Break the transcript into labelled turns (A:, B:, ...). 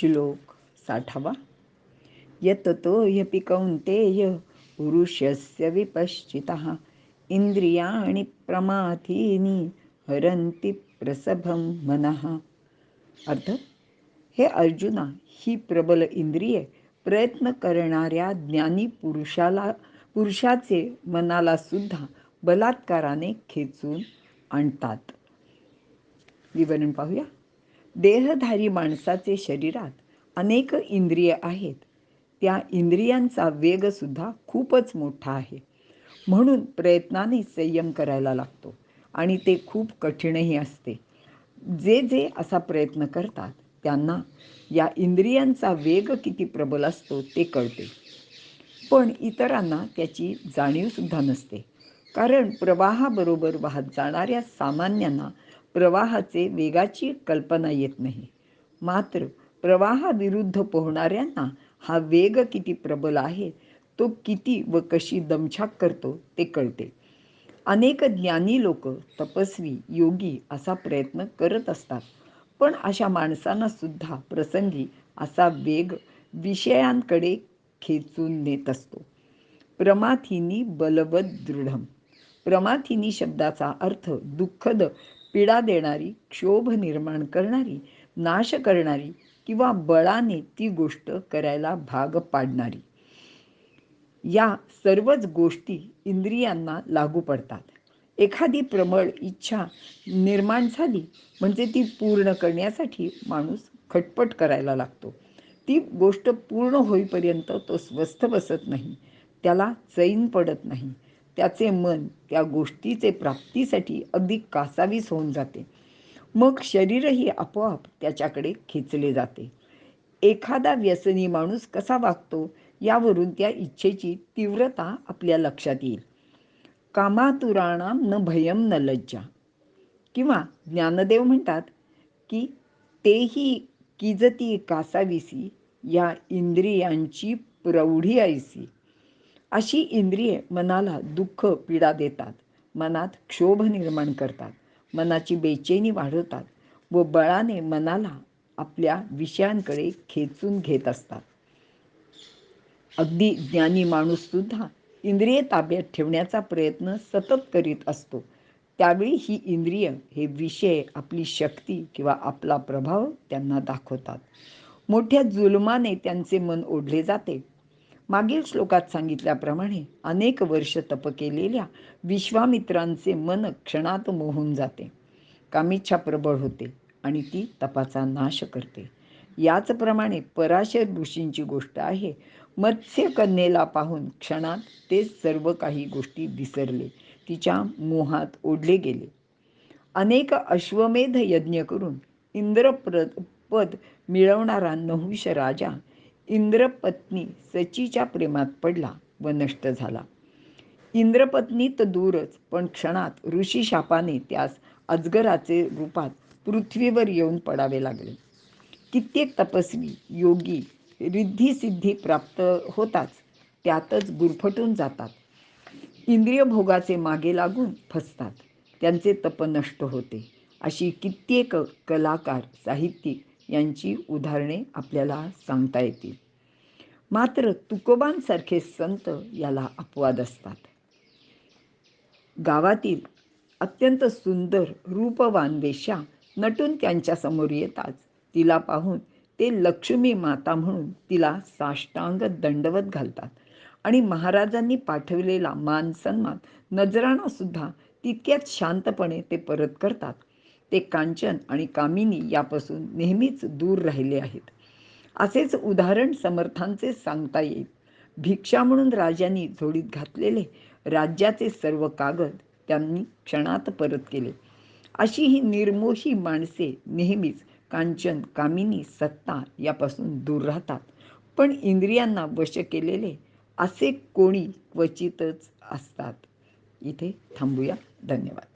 A: श्लोक साठावा. यततो ह्यपि कौन्तेय पुरुषस्य विपश्चितः. इंद्रियाणि प्रमाथीनी हरन्ति प्रसभं मनः. अर्थ हे अर्जुना ही प्रबल इंद्रिये प्रयत्न करणाऱ्या ज्ञानी पुरुषाला पुरुषाचे मनाला सुद्धा बलात्काराने खेचून आणतात. विवरण पाहूया. देहधारी माणसाचे शरीरात अनेक इंद्रिय आहेत. त्या इंद्रियांचा वेगसुद्धा खूपच मोठा आहे. म्हणून प्रयत्नाने संयम करायला लागतो आणि ते खूप कठीणही असते. जे जे असा प्रयत्न करतात त्यांना या इंद्रियांचा वेग किती प्रबल असतो ते कळते. पण इतरांना त्याची जाणीवसुद्धा नसते. कारण प्रवाहाबरोबर वाहत जाणाऱ्या सामान्यांना प्रवाहाचे वेगाची कल्पना येत नाही. मात्र प्रवाहाविरुद्ध पोहणाऱ्यांना हा वेग किती प्रबल आहे तो किती व कशी दमछाक करतो ते कळते. अनेक ज्ञानी लोक तपस्वी योगी असा प्रयत्न करत असतात पण अशा माणसांना सुद्धा प्रसंगी असा वेग विषयांकडे खेचून नेत असतो. प्रमाथिनी बलवत दृढम प्रमाथिनी शब्दाचा अर्थ दुःखद पीडा देणारी क्षोभ निर्माण करणारी नाश करणारी किंवा बळाने ती गोष्ट करायला भाग पाडणारी. या सर्वच गोष्टी इंद्रियांना लागू पडतात. एखादी प्रबळ इच्छा निर्माण झाली म्हणजे ती पूर्ण करण्यासाठी माणूस खटपट करायला लागतो. ती गोष्ट पूर्ण होईपर्यंत तो स्वस्थ बसत नाही. त्याला चैन पडत नाही. त्याचे मन त्या गोष्टीचे प्राप्तीसाठी अगदी कासावीस होऊन जाते. मग शरीरही आपोआप त्याच्याकडे खेचले जाते. एखादा व्यसनी माणूस कसा वागतो यावरून त्या इच्छेची तीव्रता आपल्या लक्षात येईल. कामातुराणाम न भयम न लज्जा. किंवा ज्ञानदेव म्हणतात की तेही किजती कासाविसी या इंद्रियांची प्रौढी ऐसी. अशी इंद्रिये मनाला दुःख पीडा देतात. मनात क्षोभ निर्माण करतात. मनाची बेचैनी वाढवतात व बळाने मनाला आपल्या विषयांकडे खेचून घेत असतात. अगदी ज्ञानी माणूस सुद्धा इंद्रिय ताब्यात ठेवण्याचा प्रयत्न सतत करीत असतो. त्यावेळी ही इंद्रिय हे विषय आपली शक्ती किंवा आपला प्रभाव त्यांना दाखवतात. मोठ्या जुलमाने त्यांचे मन ओढले जाते. मागील श्लोकात सांगितल्याप्रमाणे अनेक वर्ष तप केलेल्या विश्वामित्रांचे मन क्षणात मोहून जाते. कामिच्छा प्रबळ होते आणि ती तपाचा नाश करते. याचप्रमाणे पराशर ऋषींची गोष्ट आहे मत्स्य कन्येला पाहून क्षणात ते सर्व काही गोष्टी विसरले तिच्या मोहात ओढले गेले. अनेक अश्वमेध यज्ञ करून इंद्रप्र पद मिळवणारा नहुष राजा इंद्रपत्नी सचीच्या प्रेमात पडला व नष्ट झाला. इंद्रपत्नी तर दूरच पण क्षणात ऋषी शापाने त्यास अजगराचे रूपात पृथ्वीवर येऊन पडावे लागले. कित्येक तपस्वी योगी रिद्धिसिद्धी प्राप्त होताच त्यातच गुरफटून जातात. इंद्रिय भोगाचे मागे लागून फसतात. त्यांचे तप नष्ट होते. अशी कित्येक कलाकार साहित्यिक यांची उदाहरणे आपल्याला सांगता येतील. मात्र तुकोबांसारखे संत याला अपवाद असतात. गावातील अत्यंत सुंदर रूपवान वेशा नटून त्यांच्यासमोर येताच तिला पाहून ते लक्ष्मी माता म्हणून तिला साष्टांग दंडवत घालतात आणि महाराजांनी पाठवलेला मान सन्मान नजराणा सुद्धा तितक्याच शांतपणे ते परत करतात. ते कांचन आणि कामिनी यापासून नेहमीच दूर राहिले आहेत. असेच उदाहरण समर्थांचे सांगता येईल. भिक्षा म्हणून राजांनी झोडीत घातलेले राज्याचे सर्व कागद त्यांनी क्षणात परत केले. अशी ही निर्मोही माणसे नेहमीच कांचन कामिनी सत्ता यापासून दूर राहतात. पण इंद्रियांना वश केलेले असे कोणी क्वचितच असतात. इथे थांबूया. धन्यवाद.